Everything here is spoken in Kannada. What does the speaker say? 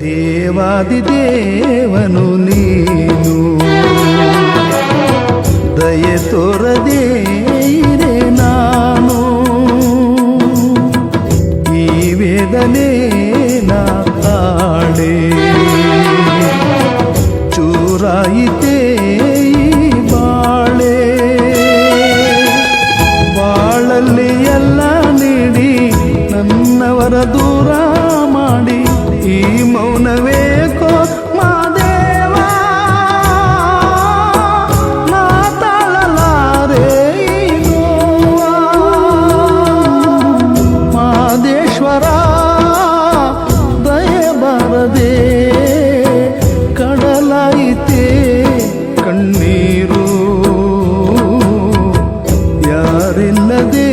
ದೇವಾದಿ ದೇವನು ನೀನು. ದಯೆ ತೋರದೇ ನಾನು. ಈ ವೇದನೆ ನಾ ಕಾಡೆ ಚೂರಾಯಿತೇ ಬಾಳೆ. ಬಾಳಲ್ಲಿ ಎಲ್ಲ ನೀಡಿ ನನ್ನವರ ದೂರ ಮಾಡಿ. ಈ ಮೌನವೇಕೋ ಮಾದೇವಾ ನಾ ತಾಳಲಾರೆ ಮಾದೇಶ್ವರ ದಯ ಬಾರದೆ ಕಡಲಾಯಿತೆ ಕಣ್ಣೀರು. ಯಾರಿಲ್ಲದೆ